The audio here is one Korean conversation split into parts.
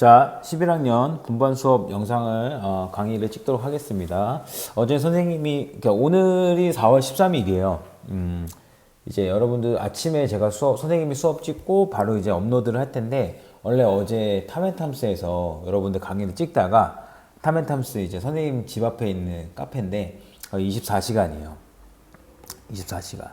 자, 11학년 분반 수업 영상을 어, 강의를 찍도록 하겠습니다. 어제 선생님이 그러니까 오늘이 4월 13일이에요. 음, 이제 여러분들 아침에 제가 수업 선생님이 수업 찍고 바로 이제 업로드를 할 텐데 원래 어제 타멘탐스에서 여러분들 강의를 찍다가 타멘탐스 이제 선생님 집 앞에 있는 카페인데 24시간이에요. 24시간.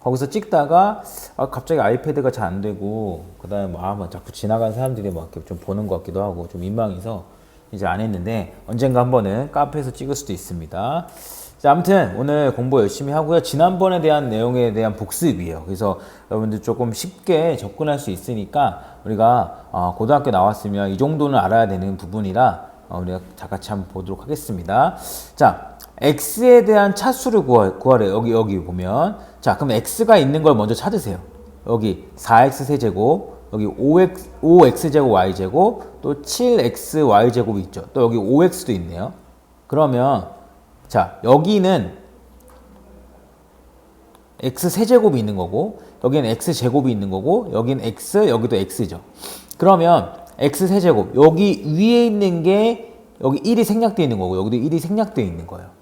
거기서 찍다가 아, 갑자기 아이패드가 잘 안 되고 그다음에 뭐, 아, 뭐 자꾸 지나가는 사람들이 막 이렇게 좀 보는 것 같기도 하고 좀 민망해서 이제 안 했는데 언젠가 한 번은 카페에서 찍을 수도 있습니다. 자, 아무튼 오늘 공부 열심히 하고요. 지난번에 대한 내용에 대한 복습이에요. 그래서 여러분들 조금 쉽게 접근할 수 있으니까 우리가 어, 고등학교 나왔으면 이 정도는 알아야 되는 부분이라 어, 우리가 다 같이 한번 보도록 하겠습니다. 자, x에 대한 차수를 구하, 구하래요. 여기 여기 보면 자 그럼 x가 있는 걸 먼저 찾으세요. 여기 4x 세제곱 여기 5x 5x 제곱 y 제곱 또 7x y 제곱이 있죠. 또 여기 5x도 있네요. 그러면 자 여기는 x 세제곱이 있는 거고 여기는 x 제곱이 있는 거고 여기는 x 여기도 x죠. 그러면 x 세제곱 여기 위에 있는 게 여기 1이 생략되어 있는 거고 여기도 1이 생략되어 있는 거예요.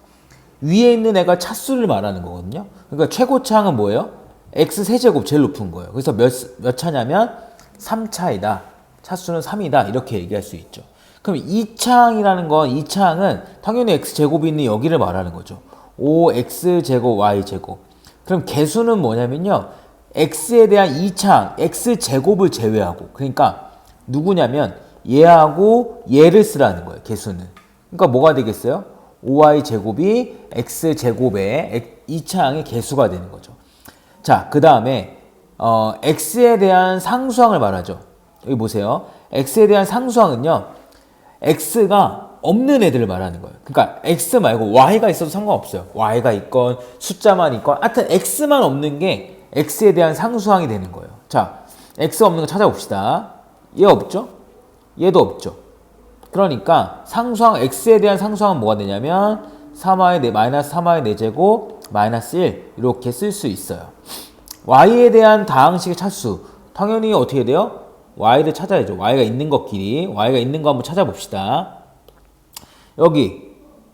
위에 있는 애가 차수를 말하는 거거든요. 그러니까 최고차항은 뭐예요? x 세제곱 제일 높은 거예요. 그래서 몇, 몇 차냐면 3차이다. 차수는 3이다. 이렇게 얘기할 수 있죠. 그럼 2차항이라는 건 2차항은 당연히 x 제곱이 있는 여기를 말하는 거죠. 5x 제곱 y 제곱. 그럼 개수는 뭐냐면요. x에 대한 2차항, x 제곱을 제외하고. 그러니까 누구냐면 얘하고 얘를 쓰라는 거예요. 개수는. 그러니까 뭐가 되겠어요? 5y 제곱이 x 제곱의 2차항의 개수가 되는 거죠. 자, 그 다음에 어, x에 대한 상수항을 말하죠. 여기 보세요. x에 대한 상수항은요. x가 없는 애들을 말하는 거예요. 그러니까 x 말고 y가 있어도 상관없어요. y가 있건 숫자만 있건 하여튼 x만 없는 게 x에 대한 상수항이 되는 거예요. 자, x 없는 거 찾아봅시다. 얘 없죠? 얘도 없죠. 그러니까 상수항 x에 대한 상수항은 뭐가 되냐면 3y 4 마이너스 3y 4제곱 마이너스 1 이렇게 쓸 수 있어요. y에 대한 다항식의 차수 당연히 어떻게 돼요? y를 찾아야죠. y가 있는 것끼리 y가 있는 거 한번 찾아봅시다. 여기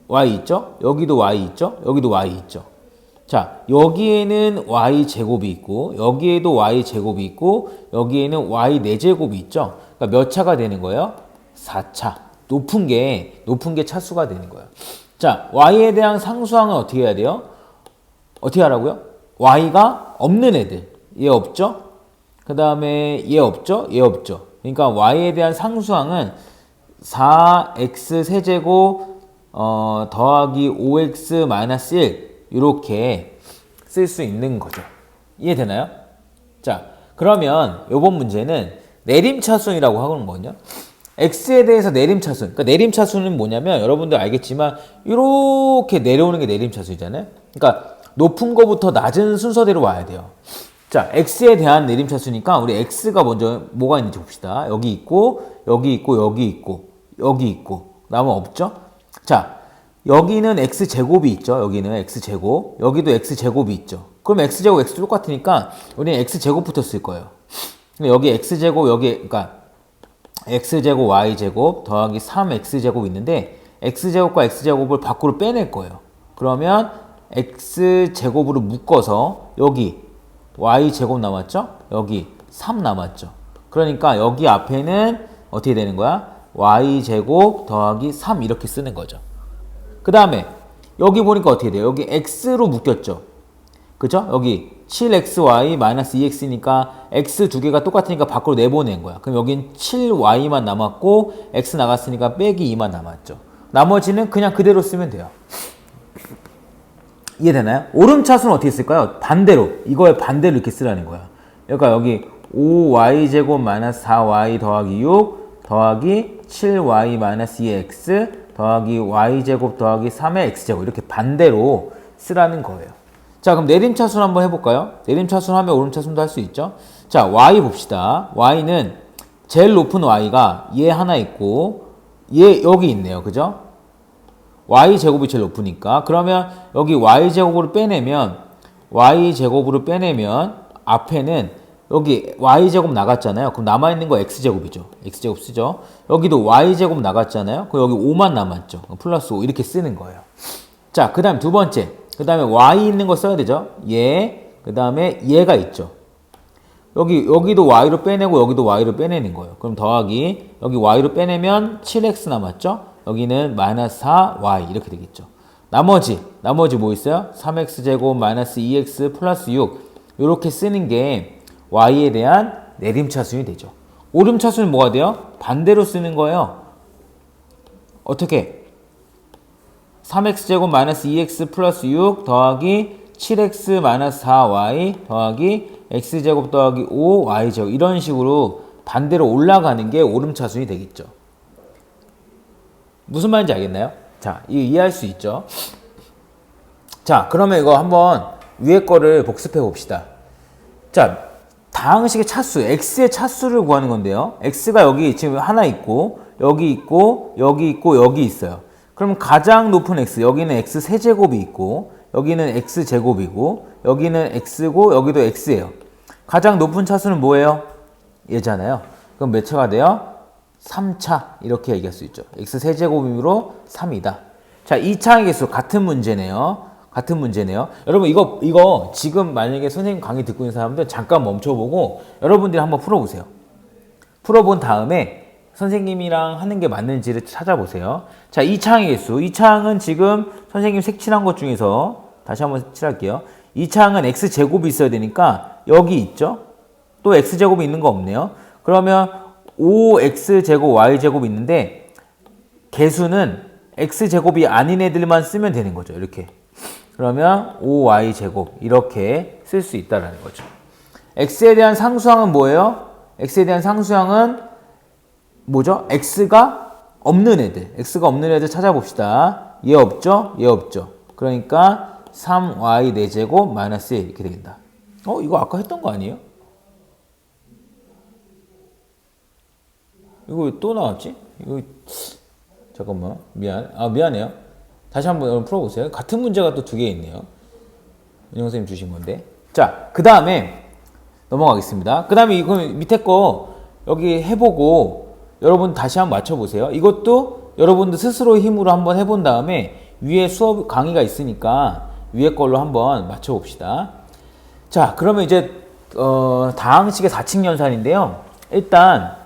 y 있죠? 여기도 y 있죠? 여기도 y 있죠? 자, 여기에는 y 제곱이 있고 여기에도 y 제곱이 있고 여기에는 y 4제곱이 있죠? 그러니까 몇 차가 되는 거예요? 4차. 높은 게 높은 게 차수가 되는 거예요. 자, y에 대한 상수항은 어떻게 해야 돼요? 어떻게 하라고요? y가 없는 애들. 얘 없죠? 그 다음에 얘 없죠? 얘 없죠? 그러니까 y에 대한 상수항은 4x 세제곱 어, 더하기 5x 마이너스 1 이렇게 쓸 수 있는 거죠. 이해되나요? 자, 그러면 요번 문제는 내림차순이라고 하는 거거든요. X에 대해서 내림차순. 그러니까 내림차순은 뭐냐면 여러분들 알겠지만 이렇게 내려오는 게 내림차순이잖아요. 그러니까 높은 거부터 낮은 순서대로 와야 돼요. 자, x에 대한 내림차순이니까 우리 x가 먼저 뭐가 있는지 봅시다. 여기 있고 여기 있고 여기 있고 여기 있고 남은 없죠? 자, 여기는 x 제곱이 있죠. 여기는 x 제곱. 여기도 x 제곱이 있죠. 그럼 x 제곱 x 똑같으니까 우리는 x 제곱부터 쓸 거예요. 여기 x 제곱 여기 그러니까 x제곱 y제곱 더하기 3x제곱 있는데 x제곱과 x제곱을 밖으로 빼낼 거예요. 그러면 x제곱으로 묶어서 여기 y제곱 남았죠? 여기 3 남았죠? 그러니까 여기 앞에는 어떻게 되는 거야? y제곱 더하기 3 이렇게 쓰는 거죠. 그 다음에 여기 보니까 어떻게 돼요? 여기 x로 묶였죠? 그죠? 여기 7xy 마이너스 2x니까 x 두 개가 똑같으니까 밖으로 내보낸 거야. 그럼 여긴 7y만 남았고 x 나갔으니까 빼기 2만 남았죠. 나머지는 그냥 그대로 쓰면 돼요. 이해되나요? 오름차수는 어떻게 쓸까요? 반대로 이거에 반대로 이렇게 쓰라는 거야. 그러니까 여기 5y제곱 마이너스 4y 더하기 6 더하기 7y 마이너스 2x 더하기 y제곱 더하기 3의 x제곱 이렇게 반대로 쓰라는 거예요. 자, 그럼 내림차순 한번 해볼까요? 내림차순 하면 오름차순도 할 수 있죠? 자, y 봅시다. y는 제일 높은 y가 얘 하나 있고, 얘 여기 있네요. 그죠? y제곱이 제일 높으니까. 그러면 여기 y제곱으로 빼내면, y제곱으로 빼내면, 앞에는 여기 y제곱 나갔잖아요. 그럼 남아 있는 거 x제곱이죠. x제곱 쓰죠. 여기도 y제곱 나갔잖아요. 그럼 여기 5만 남았죠. 플러스 5 이렇게 쓰는 거예요. 자, 그 다음 두 번째. 그 다음에 y 있는 거 써야 되죠. 얘, 그 다음에 얘가 있죠. 여기, 여기도 y로 빼내고 여기도 y로 빼내는 거예요. 그럼 더하기, 여기 y로 빼내면 7x 남았죠? 여기는 마이너스 4y 이렇게 되겠죠. 나머지, 나머지 뭐 있어요? 3x제곱 마이너스 2x 플러스 6. 이렇게 쓰는 게 y에 대한 내림차순이 되죠. 오름차순은 뭐가 돼요? 반대로 쓰는 거예요. 어떻게? 3x제곱 마이너스 2x 플러스 6 더하기 7x 마이너스 4y 더하기 x제곱 더하기 5y제곱 이런 식으로 반대로 올라가는 게 오름차순이 되겠죠. 무슨 말인지 알겠나요? 자, 이거 이해할 수 있죠? 자, 그러면 이거 한번 위에 거를 복습해 봅시다. 자, 다항식의 차수, x의 차수를 구하는 건데요. x가 여기 지금 하나 있고, 여기 있고, 여기 있고, 여기 있어요. 그럼 가장 높은 x, 여기는 x 세제곱이 있고, 여기는 x 제곱이고, 여기는 x고, 여기도 x예요. 가장 높은 차수는 뭐예요? 얘잖아요. 그럼 몇 차가 돼요? 3차 이렇게 얘기할 수 있죠. x 세제곱이므로 3이다. 자, 2차의 개수 같은 문제네요. 같은 문제네요. 여러분 이거 이거 지금 만약에 선생님 강의 듣고 있는 사람들 잠깐 멈춰보고 여러분들이 한번 풀어보세요. 풀어본 다음에 선생님이랑 하는 게 맞는지를 찾아보세요. 자, 2창의 개수. 2창은 지금 선생님 색칠한 것 중에서 다시 한번 색칠할게요. 2창은 x제곱이 있어야 되니까 여기 있죠? 또 x제곱이 있는 거 없네요. 그러면 5x제곱 y제곱 있는데 개수는 x제곱이 아닌 애들만 쓰면 되는 거죠. 이렇게. 그러면 5y제곱 이렇게 쓸 수 있다라는 거죠. x에 대한 상수항은 뭐예요? x에 대한 상수항은 뭐죠? x가 없는 애들. x가 없는 애들 찾아봅시다. 얘 없죠? 얘 없죠. 그러니까 3y 4제곱 마이너스 1 이렇게 되겠다. 어? 이거 아까 했던 거 아니에요? 이거 왜또 나왔지? 이거 잠깐만 미안 아 미안해요 다시 한번 여러분 풀어보세요 같은 문제가 또 두 개 있네요 은영 선생님 주신 건데 자그 다음에 넘어가겠습니다 그 다음에 이거 밑에 거 여기 해보고 여러분 다시 한번 맞춰보세요 이것도 여러분들 스스로 힘으로 한번 해본 다음에 위에 수업 강의가 있으니까 위에 걸로 한번 맞춰봅시다 자 그러면 이제 어, 다항식의 4칙 연산인데요 일단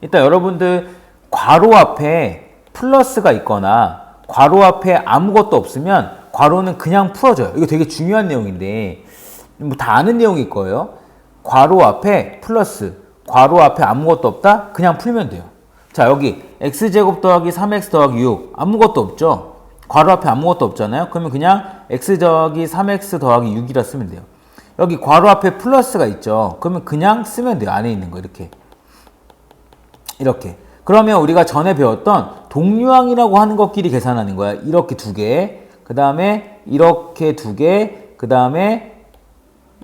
일단 여러분들 괄호 앞에 플러스가 있거나 괄호 앞에 아무것도 없으면 괄호는 그냥 풀어줘요. 이거 되게 중요한 내용인데 뭐 다 아는 내용일 거예요. 괄호 앞에 플러스, 괄호 앞에 아무것도 없다? 그냥 풀면 돼요. 자 여기 x제곱 더하기 3x 더하기 6 아무것도 없죠? 괄호 앞에 아무것도 없잖아요. 그러면 그냥 x 더하기 3x 더하기 6이라 쓰면 돼요. 여기 괄호 앞에 플러스가 있죠. 그러면 그냥 쓰면 돼요. 안에 있는 거 이렇게. 이렇게. 그러면 우리가 전에 배웠던 동류항이라고 하는 것끼리 계산하는 거야. 이렇게 두 개. 그 다음에 이렇게 두 개. 그 다음에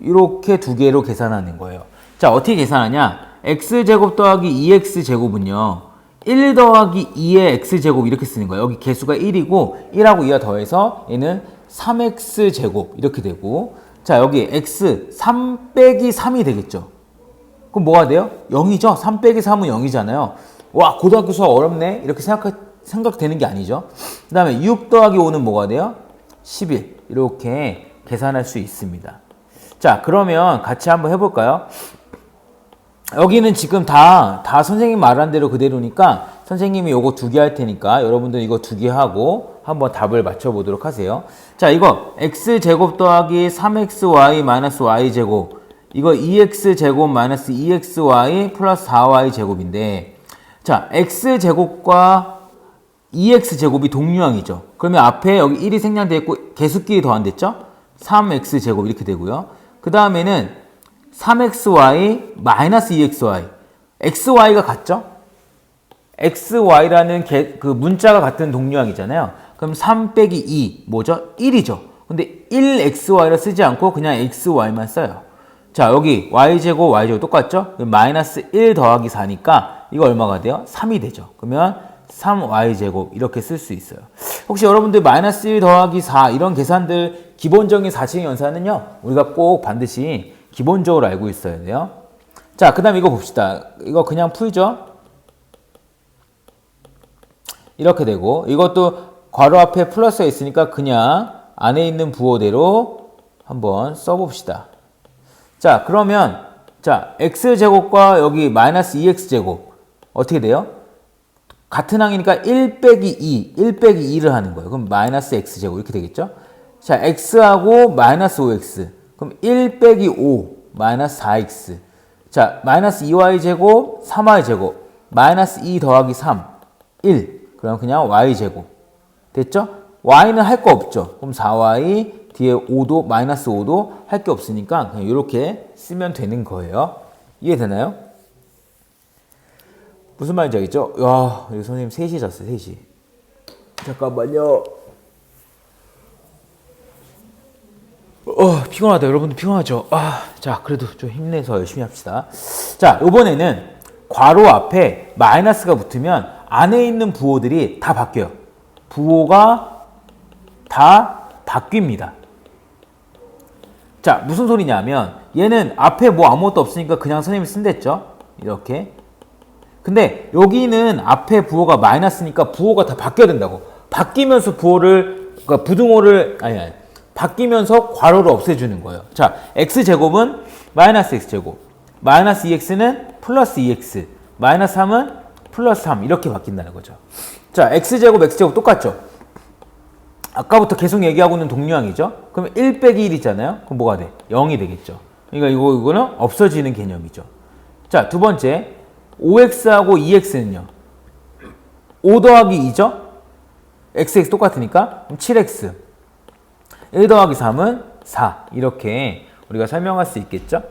이렇게 두 개로 계산하는 거예요. 자, 어떻게 계산하냐? X제곱 더하기 2x제곱은요. 1 더하기 2의 x제곱 이렇게 쓰는 거예요. 여기 개수가 1이고 1하고 2가 더해서 얘는 3x제곱 이렇게 되고 자, 여기 x 3 빼기 3이 되겠죠. 그럼 뭐가 돼요? 0이죠? 3 빼기 3은 0이잖아요. 와, 고등학교 수학 어렵네? 이렇게 생각, 생각되는 게 아니죠. 그 다음에 6 더하기 5는 뭐가 돼요? 11. 이렇게 계산할 수 있습니다. 자, 그러면 같이 한번 해볼까요? 여기는 지금 다, 다 선생님 말한 대로 그대로니까 선생님이 요거 두 개 할 테니까 여러분들 이거 두 개 하고 한번 답을 맞춰보도록 하세요. 자, 이거 x제곱 더하기 3xy 마이너스 y제곱 이거 2x제곱 마이너스 2xy 플러스 4y제곱인데 자, x제곱과 2x제곱이 동류항이죠. 그러면 앞에 여기 1이 생략되어 있고 개수끼리 더안 됐죠? 3x제곱 이렇게 되고요. 그 다음에는 3xy 마이너스 2xy xy가 같죠? xy라는 개, 그 문자가 같은 동류항이잖아요. 그럼 3 빼기 2 뭐죠? 1이죠. 근데 1xy를 쓰지 않고 그냥 xy만 써요. 자 여기 y제곱 y제곱 똑같죠? 마이너스 1 더하기 4니까 이거 얼마가 돼요? 3이 되죠. 그러면 3y제곱 이렇게 쓸 수 있어요. 혹시 여러분들 마이너스 1 더하기 4 이런 계산들 기본적인 4층 연산은요. 우리가 꼭 반드시 기본적으로 알고 있어야 돼요. 자, 그 다음 이거 봅시다. 이거 그냥 풀죠? 이렇게 되고, 이것도 괄호 앞에 플러스가 있으니까 그냥 안에 있는 부호대로 한번 써봅시다. 자, 그러면, 자, x제곱과 여기 마이너스 2x제곱, 어떻게 돼요? 같은 항이니까 1 빼기 2, 1 빼기 2를 하는 거예요. 그럼 마이너스 x제곱 이렇게 되겠죠? 자, x하고 마이너스 5x. 그럼 1 빼기 5, 마이너스 4x. 자, 마이너스 2y제곱, 3y제곱. 마이너스 2 더하기 3, 1. 그럼 그냥 y제곱. 됐죠? y는 할 거 없죠. 그럼 4y, 뒤에 5도, 마이너스 5도 할 게 없으니까 그냥 이렇게 쓰면 되는 거예요. 이해되나요? 무슨 말인지 알겠죠? 야, 여기 선생님 3시 잤어요, 3시. 잠깐만요. 어, 피곤하다. 여러분들 피곤하죠? 아, 자, 그래도 좀 힘내서 열심히 합시다. 자, 요번에는 괄호 앞에 마이너스가 붙으면 안에 있는 부호들이 다 바뀌어요. 부호가 다 바뀝니다. 자, 무슨 소리냐면 얘는 앞에 뭐 아무것도 없으니까 그냥 선생님이 쓴댔죠? 이렇게. 근데 여기는 앞에 부호가 마이너스니까 부호가 다 바뀌어야 된다고. 바뀌면서 부호를 그러니까 부등호를 아니 아니 바뀌면서 괄호를 없애주는 거예요. 자, x 제곱은 마이너스 x 제곱, 마이너스 2x는 플러스 2x, 마이너스 3은 플러스 3 이렇게 바뀐다는 거죠. 자, x 제곱 x 제곱 똑같죠? 아까부터 계속 얘기하고 있는 동류항이죠. 그럼 1 빼기 1이잖아요. 그럼 뭐가 돼? 0이 되겠죠. 그러니까 이거 이거는 없어지는 개념이죠. 자, 두 번째 5x하고 2x는요. 5 더하기 2죠? xx 똑같으니까 그럼 7x 1 더하기 3은 4 이렇게 우리가 설명할 수 있겠죠?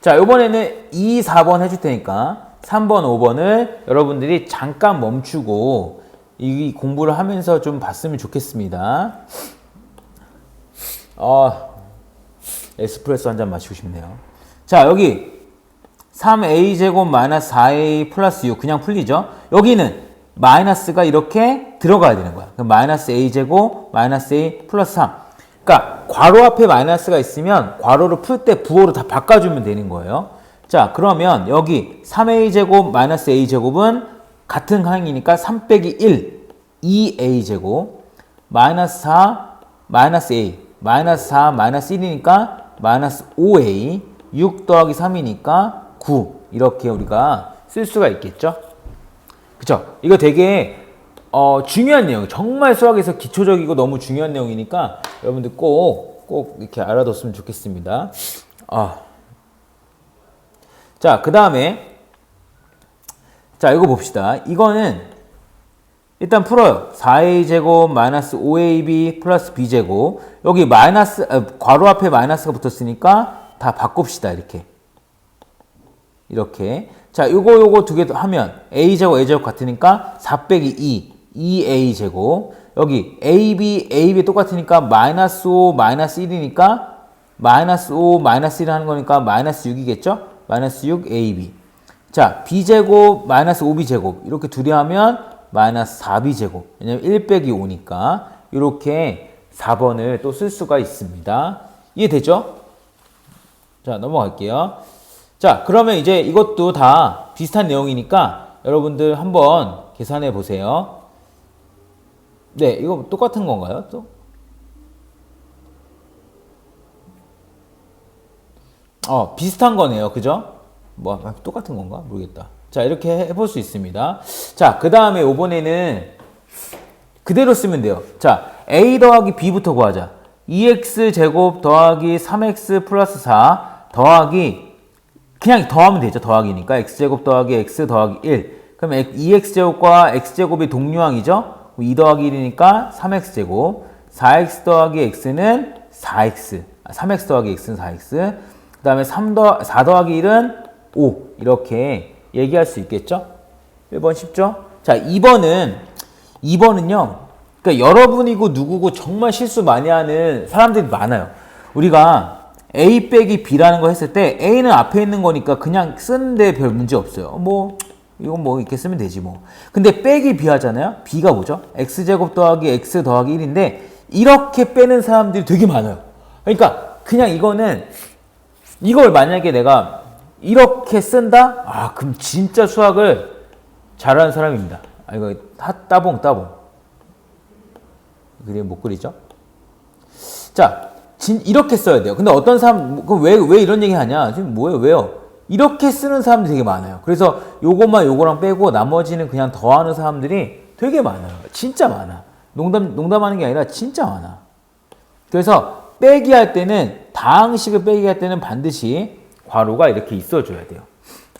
자 이번에는 2, 4번 해줄 테니까 3번, 5번을 여러분들이 잠깐 멈추고 이 공부를 하면서 좀 봤으면 좋겠습니다. 아, 에스프레소 한 잔 마시고 싶네요. 자 여기 3a 제곱 마이너스 4a 플러스 6 그냥 풀리죠? 여기는 마이너스가 이렇게 들어가야 되는 거야. 그럼 마이너스 a 제곱 마이너스 a 플러스 3. 그러니까 괄호 앞에 마이너스가 있으면 괄호를 풀 때 부호로 다 바꿔주면 되는 거예요. 자 그러면 여기 3a 제곱 마이너스 a 제곱은 같은 항이니까 3 빼기 1 2a 제곱 마이너스 4 마이너스 a 마이너스 4 마이너스 1이니까 마이너스 5a 6 더하기 3이니까 9 이렇게 우리가 쓸 수가 있겠죠. 그쵸? 이거 되게 어, 중요한 내용, 정말 수학에서 기초적이고 너무 중요한 내용이니까 여러분들 꼭, 꼭 이렇게 알아뒀으면 좋겠습니다. 아. 자, 그 다음에, 자, 이거 봅시다. 이거는 일단 풀어요. 4a제곱 마이너스 5ab 플러스 b제곱. 여기 마이너스, 아, 괄호 앞에 마이너스가 붙었으니까 다 바꿉시다. 이렇게. 이렇게. 자, 요거 요거 두 개 하면 a제곱 a제곱 같으니까 4 빼기 2, 2a제곱. 여기 ab, ab 똑같으니까 마이너스 5, 마이너스 1이니까 마이너스 5, 마이너스 1 하는 거니까 마이너스 6이겠죠? 마이너스 6 ab. 자, b제곱, 마이너스 5b제곱. 이렇게 둘이 하면 마이너스 4b제곱. 왜냐면 1 빼기 5니까. 이렇게 4번을 또 쓸 수가 있습니다. 이해되죠? 자, 넘어갈게요. 자, 그러면 이제 이것도 다 비슷한 내용이니까 여러분들 한번 계산해 보세요. 네, 이거 똑같은 건가요? 또? 어, 비슷한 거네요. 그죠? 뭐, 아, 똑같은 건가? 모르겠다. 자, 이렇게 해볼 수 있습니다. 자, 그 다음에 이번에는 그대로 쓰면 돼요. 자, a 더하기 b부터 구하자. 2x 제곱 더하기 3x 플러스 4 더하기 그냥 더하면 되죠. 더하기니까 x제곱 더하기 x 더하기 1. 그럼 2x제곱과 x제곱이 동류항이죠. 2 더하기 1이니까 3x제곱. 4x 더하기 x는 4x. 3x 더하기 x는 4x. 그 다음에 3 더, 4 더하기 1은 5. 이렇게 얘기할 수 있겠죠? 1번 쉽죠? 자, 2번은, 2번은요. 그러니까 여러분이고 누구고 정말 실수 많이 하는 사람들이 많아요. 우리가 A 빼기 B라는 거 했을 때 A는 앞에 있는 거니까 그냥 쓰는데 별 문제 없어요. 뭐 이건 뭐 이렇게 쓰면 되지 뭐. 근데 빼기 B 하잖아요. B가 뭐죠? X제곱 더하기 X 더하기 1인데 이렇게 빼는 사람들이 되게 많아요. 그러니까 그냥 이거는 이걸 만약에 내가 이렇게 쓴다? 아, 그럼 진짜 수학을 잘하는 사람입니다. 아, 이거 하, 따봉, 따봉. 그림 못 그리죠? 자, 진, 이렇게 써야 돼요. 근데 어떤 사람, 그럼 왜, 왜 이런 얘기 하냐? 지금 뭐예요? 왜요? 이렇게 쓰는 사람들이 되게 많아요. 그래서 요것만 요거랑 빼고 나머지는 그냥 더하는 사람들이 되게 많아요. 진짜 많아. 농담, 농담하는 게 아니라 진짜 많아. 그래서 빼기 할 때는, 다항식을 빼기 할 때는 반드시 괄호가 이렇게 있어줘야 돼요.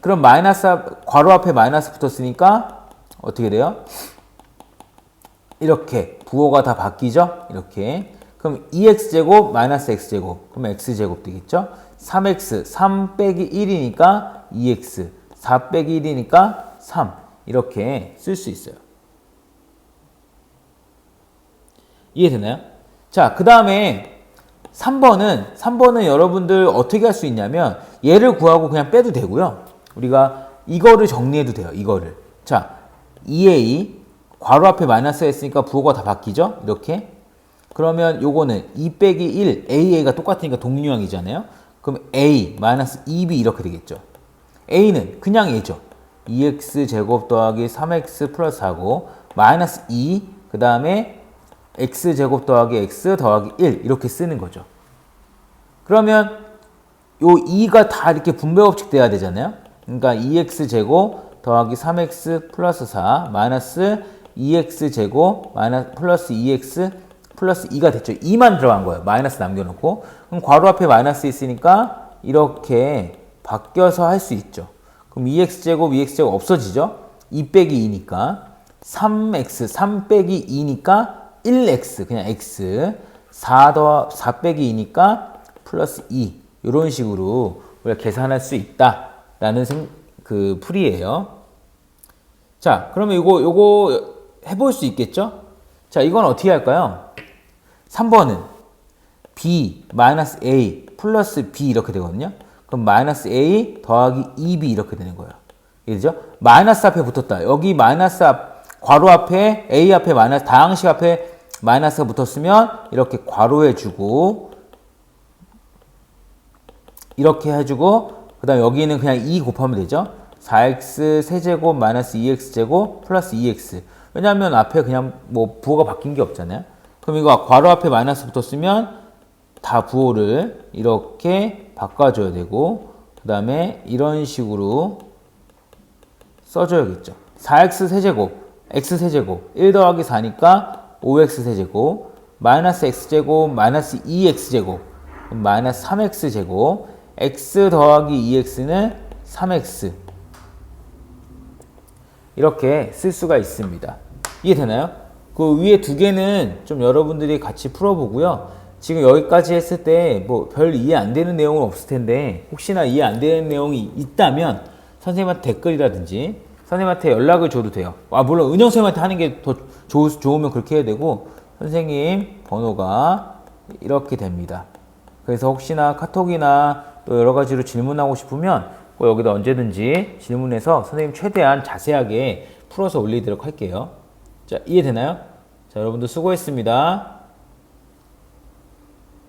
그럼 마이너스, 앞- 괄호 앞에 마이너스 붙었으니까 어떻게 돼요? 이렇게 부호가 다 바뀌죠? 이렇게. 그럼 2x제곱 마이너스 x제곱. 그럼 x제곱 되겠죠? 3x, 3 빼기 1이니까 2x, 4 빼기 1이니까 3. 이렇게 쓸 수 있어요. 이해되나요? 자, 그 다음에 3번은, 3번은 여러분들 어떻게 할 수 있냐면 얘를 구하고 그냥 빼도 되고요. 우리가 이거를 정리해도 돼요. 이거를. 자, 2a 괄호 앞에 마이너스 했으니까 부호가 다 바뀌죠? 이렇게. 그러면 요거는 2 빼기 1, AA가 똑같으니까 동류형이잖아요. 그럼 A 마이너스 2B 이렇게 되겠죠. A는 그냥 A죠. 2x 제곱 더하기 3x 플러스 4고 마이너스 2, 그 다음에 x 제곱 더하기 x 더하기 1 이렇게 쓰는 거죠. 그러면 요 2가 다 이렇게 분배 법칙 돼야 되잖아요. 그러니까 2x 제곱 더하기 3x 플러스 4 마이너스 2x 제곱 마이너스 플러스 2x 플러스 2가 됐죠. 2만 들어간 거예요. 마이너스 남겨놓고. 그럼 괄호 앞에 마이너스 있으니까 이렇게 바뀌어서 할 수 있죠. 그럼 2x 제곱 2x 제곱 없어지죠. 2 빼기 2니까 3x 3 빼기 2니까 1x 그냥 x 4 더, 4 빼기 2니까 플러스 2 이런 식으로 우리가 계산할 수 있다라는 생, 그 풀이에요. 자, 그러면 이거 요거 해볼 수 있겠죠? 자, 이건 어떻게 할까요? 3번은 b 마이너스 a 플러스 b 이렇게 되거든요. 그럼 마이너스 a 더하기 2b 이렇게 되는 거예요. 이해되죠? 마이너스 앞에 붙었다. 여기 마이너스 앞 괄호 앞에 a 앞에 마이너스 다항식 앞에 마이너스가 붙었으면 이렇게 괄호해 주고 이렇게 해주고 그 다음 여기는 그냥 2 곱하면 되죠 4x 세제곱 마이너스 2x제곱 플러스 2x 왜냐하면 앞에 그냥 뭐 부호가 바뀐 게 없잖아요 그럼 이거 괄호 앞에 마이너스 붙었으면 다 부호를 이렇게 바꿔줘야 되고 그 다음에 이런 식으로 써줘야겠죠 4x 세제곱 x 세제곱 1 더하기 4니까 5x 세제곱 마이너스 x제곱 마이너스 2x제곱 그럼 마이너스 3x제곱 x 더하기 2x는 3x 이렇게 쓸 수가 있습니다. 이해되나요? 그 위에 두 개는 좀 여러분들이 같이 풀어보고요. 지금 여기까지 했을 때 뭐 별 이해 안 되는 내용은 없을 텐데 혹시나 이해 안 되는 내용이 있다면 선생님한테 댓글이라든지 선생님한테 연락을 줘도 돼요. 아 물론 은영 선생님한테 하는 게 더 좋으면 그렇게 해야 되고 선생님 번호가 이렇게 됩니다. 그래서 혹시나 카톡이나 또 여러 가지로 질문하고 싶으면 꼭 여기다 언제든지 질문해서 선생님 최대한 자세하게 풀어서 올리도록 할게요. 자, 이해되나요? 자, 여러분들 수고했습니다.